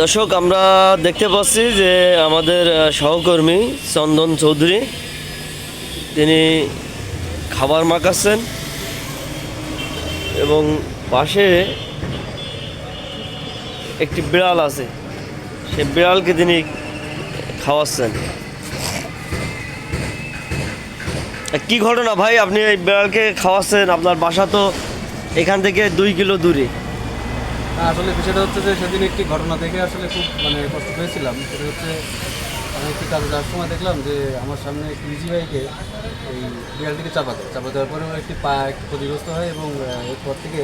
দর্শক, আমরা দেখতে পাচ্ছি যে আমাদের সহকর্মী চন্দন চৌধুরী, তিনি খাবার মাখাচ্ছেন এবং পাশে একটি বিড়াল আছে। সে বিড়ালকে তিনি খাওয়াচ্ছেন। কি ঘটনা ভাই? আপনি এই বিড়ালকে খাওয়াচ্ছেন, আপনার বাসা তো এখান থেকে দুই কিলো দূরে। আসলে বিষয়টা হচ্ছে যে সেদিন একটি ঘটনা দেখে আসলে খুব মানে কষ্ট পেয়েছিলাম। সেটা হচ্ছে, আমি একটি কাজে যাওয়ার সময় দেখলাম যে আমার সামনে একটি ইজি বাইকে এই বিড়ালটিকে চাপা দেয়। চাপা দেওয়ার পরেও একটি পা একটু ক্ষতিগ্রস্ত হয় এবং এরপর থেকে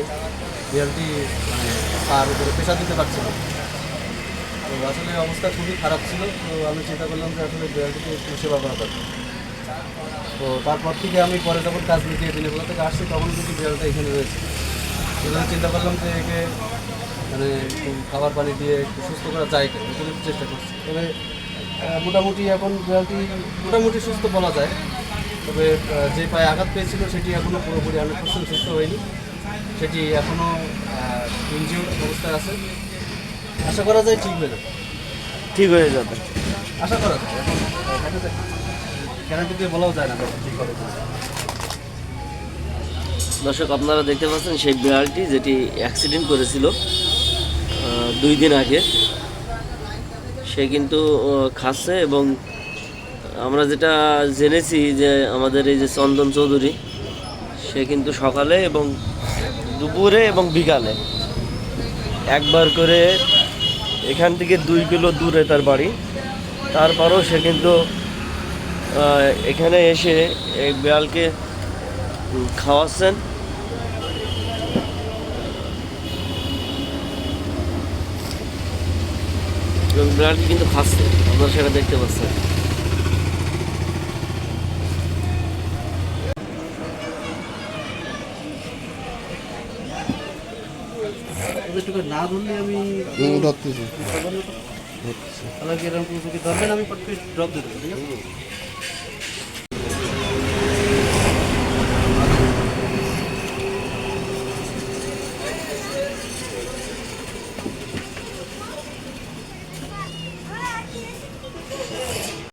বিড়ালটি মানে পার উপরে পেশা দিতে পারছিল তো আসলে অবস্থা খুবই খারাপ ছিল। তো আমি চিন্তা করলাম যে আসলে বিড়ালটিকে একটু সেবা করা দরকার তো তারপর থেকে আমি পরে যখন কাজ মিটিয়ে দিনে বেলা থেকে আসছি, তখন কিন্তু বিড়ালটা এখানে রয়েছে। সেজন্য চিন্তা করলাম যে একে মানে খাবার পানি দিয়ে একটু সুস্থ করা যায় কিনা একটু চেষ্টা করছি। তবে মোটামুটি এখন বিড়ালটি মোটামুটি সুস্থ বলা যায়। তবে যে পায়ে আঘাত পেয়েছিল সেটি এখনও পুরোপুরি হান্ড্রেড পার্সেন্ট সুস্থ হয়নি সেটি এখনও ইনজিওর অবস্থায় আছে। আশা করা যায় ঠিক হয়ে যাবে। ঠিক হয়ে যাবে। আশা করা যায় এখন গ্যারান্টি দিয়ে বলাও যায় না ঠিক হবে। দর্শক আপনারা দেখতে পাচ্ছেন সেই বিড়ালটি যেটি অ্যাক্সিডেন্ট করেছিল। দুই দিন আগে। সে কিন্তু খাচ্ছে এবং আমরা যেটা জেনেছি যে আমাদের এই যে চন্দন চৌধুরী, সে কিন্তু সকালে এবং দুপুরে এবং বিকালে একবার করে এখান থেকে দুই কিলো দূরে তার বাড়ি। তারপরও সে কিন্তু এখানে এসে এই বিড়ালকে খাওয়াচ্ছেন। এবং বিড়ালটি কিন্তু খাচ্ছে আপনারা সেটা দেখতে পাচ্ছেন। না ধরলে আমি ধরতেছি। তাহলে এরকম ধরবেন আমি ড্রপ দিতে দেবো ঠিক আছে?